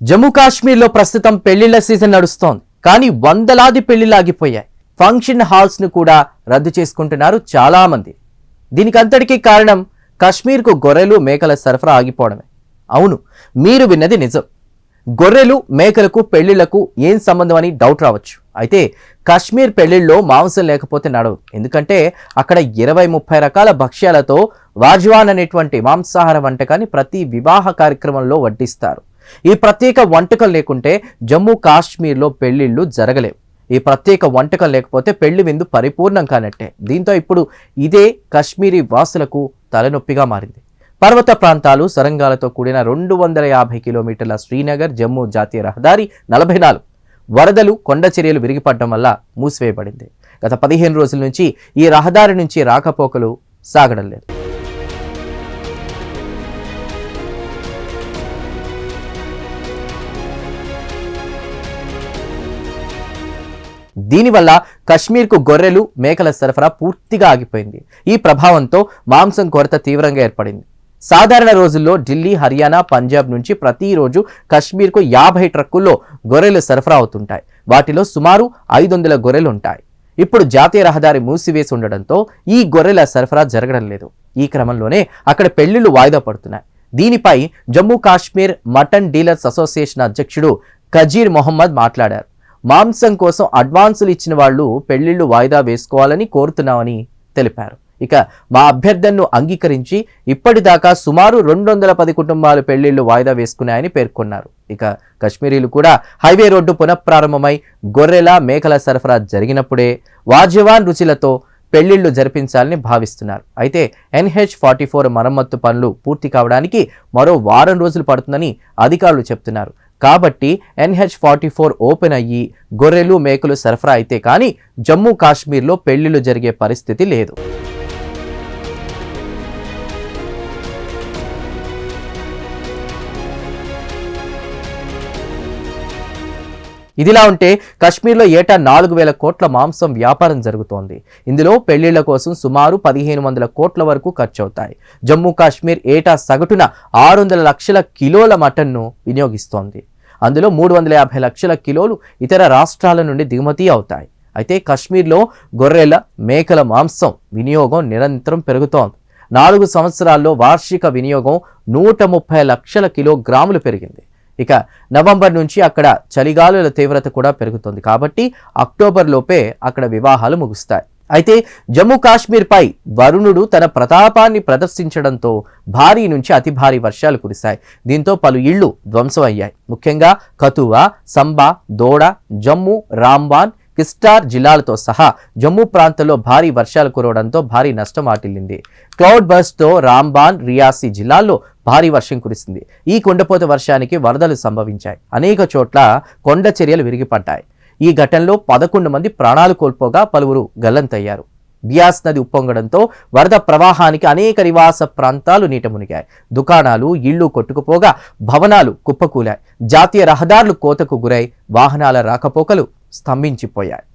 జమ్మూ కాశ్మీర్లో ప్రస్తుతం పెళ్ళిళ్ళ సీజన్ నడుస్తోంది. కానీ వందలాది పెళ్ళిళ్ళు ఆగిపోయాయి. ఫంక్షన్ హాల్స్ను కూడా రద్దు చేసుకుంటున్నారు చాలా మంది దీనికంతటికీ కారణం కాశ్మీర్కు గొర్రెలు మేకల సరఫరా ఆగిపోవడమే. అవును మీరు విన్నది నిజం. గొర్రెలు మేకలకు పెళ్ళిళ్ళకు ఏం సంబంధం అని డౌట్ రావచ్చు. అయితే కాశ్మీర్ పెళ్ళిళ్ళలో మాంసం లేకపోతే నడవు. ఎందుకంటే అక్కడ ఇరవై ముప్పై రకాల భక్ష్యాలతో వాజ్వాన్ అనేటువంటి మాంసాహార వంటకాన్ని ప్రతి వివాహ కార్యక్రమంలో వడ్డిస్తారు. ఈ ప్రత్యేక వంటకం లేకుంటే జమ్మూ కాశ్మీర్లో పెళ్ళిళ్ళు జరగలేవు. ఈ ప్రత్యేక వంటకం లేకపోతే పెళ్ళి విందు పరిపూర్ణం కానట్టే. దీంతో ఇప్పుడు ఇదే కాశ్మీరీ వాసులకు తలనొప్పిగా మారింది. పర్వత ప్రాంతాలు సరంగాలతో కూడిన రెండు వందల యాభై కిలోమీటర్ల శ్రీనగర్ జమ్మూ జాతీయ రహదారి నలభై నాలుగు వరదలు కొండ చర్యలు విరిగిపడడం వల్ల మూసివేయబడింది. గత పదిహేను రోజుల నుంచి ఈ రహదారి నుంచి రాకపోకలు సాగడం లేదు. దీనివల్ల కశ్మీర్కు గొర్రెలు మేకల సరఫరా పూర్తిగా ఆగిపోయింది. ఈ ప్రభావంతో మాంసం కొరత తీవ్రంగా ఏర్పడింది. సాధారణ రోజుల్లో ఢిల్లీ హర్యానా పంజాబ్ నుంచి ప్రతిరోజు కశ్మీర్కు యాభై ట్రక్కుల్లో గొర్రెలు సరఫరా అవుతుంటాయి. వాటిలో సుమారు ఐదు వందల గొర్రెలు ఉంటాయి ఇప్పుడు జాతీయ రహదారి మూసివేసి ఉండడంతో ఈ గొర్రెల సరఫరా జరగడం లేదు. ఈ క్రమంలోనే అక్కడ పెళ్ళిళ్ళు వాయిదా పడుతున్నాయి. దీనిపై Jammu Kashmir mutton dealers association అధ్యక్షుడు కజీర్ మొహమ్మద్ మాట్లాడారు. మాంసం కోసం అడ్వాన్సులు ఇచ్చిన వాళ్ళు పెళ్ళిళ్ళు వాయిదా వేసుకోవాలని కోరుతున్నామని తెలిపారు. ఇక మా అభ్యర్థనను అంగీకరించి ఇప్పటిదాకా సుమారు రెండు వందల పది కుటుంబాలు పెళ్ళిళ్ళు వాయిదా వేసుకున్నాయని పేర్కొన్నారు. ఇక కశ్మీరీలు కూడా హైవే రోడ్డు పునఃప్రారంభమై గొర్రెల మేకల సరఫరా జరిగినప్పుడే వాజవాన్ రుచులతో పెళ్ళిళ్ళు జరిపించాలని భావిస్తున్నారు. అయితే ఎన్హెచ్ ఫార్టీ ఫోర్ మరమ్మత్తు పనులు పూర్తి కావడానికి మరో వారం రోజులు పడుతుందని అధికారులు చెప్తున్నారు. కాబట్టి ఎన్హెచ్ ఫార్టీ ఫోర్ ఓపెన్ అయ్యి గొర్రెలు మేకలు సరఫరా అయితే కానీ జమ్మూ కాశ్మీర్లో పెళ్ళిళ్ళు జరిగే పరిస్థితి లేదు. ఇదిలా ఉంటే కశ్మీర్లో ఏటా నాలుగు వేల కోట్ల మాంసం వ్యాపారం జరుగుతోంది. ఇందులో పెళ్ళిళ్ళ కోసం సుమారు పదిహేను వందల కోట్ల వరకు ఖర్చు అవుతాయి జమ్మూ కాశ్మీర్ ఏటా సగటున ఆరు వందల లక్షల కిలోల మటన్ను వినియోగిస్తోంది. అందులో మూడు వందల యాభై లక్షల కిలోలు ఇతర రాష్ట్రాల నుండి దిగుమతి అవుతాయి. అయితే కశ్మీర్లో గొర్రెల మేకల మాంసం వినియోగం నిరంతరం పెరుగుతోంది. నాలుగు సంవత్సరాల్లో వార్షిక వినియోగం నూట ముప్పై లక్షల కిలోగ్రాములు పెరిగింది. ఇక నవంబర్ నుంచి అక్కడ చలిగాలుల తీవ్రత కూడా పెరుగుతుంది కాబట్టి అక్టోబర్ లోపే అక్కడ వివాహాలు ముగుస్తాయి. అయితే జమ్మూ కాశ్మీర్పై వరుణుడు తన ప్రతాపాన్ని ప్రదర్శించడంతో భారీ నుంచి అతి భారీ వర్షాలు కురిశాయి. దీంతో పలు ఇళ్ళు ధ్వంసం అయ్యాయి ముఖ్యంగా కతువా సంబా దోడ జమ్మూ రాంబాన్ కిస్టార్ జిల్లాలతో సహా జమ్మూ ప్రాంతంలో భారీ వర్షాలు కురవడంతో భారీ నష్టం వాటిల్లింది క్లౌడ్ బస్తో రాంబాన్ రియాసీ జిల్లాల్లో భారీ వర్షం కురిసింది. ఈ కొండపోత వర్షానికి వరదలు సంభవించాయి. అనేక చోట్ల కొండ చర్యలు విరిగిపడ్డాయి. ఈ ఘటనలో పదకొండు మంది ప్రాణాలు కోల్పోగా పలువురు గల్లంతయ్యారు. బియాస్ నది ఉప్పొంగడంతో వరద ప్రవాహానికి అనేక నివాస ప్రాంతాలు నీట మునిగాయి. దుకాణాలు ఇళ్ళు కొట్టుకుపోగా భవనాలు కుప్పకూలాయి. జాతీయ రహదారులు కోతకు గురై వాహనాల రాకపోకలు స్తంభించిపోయాయి.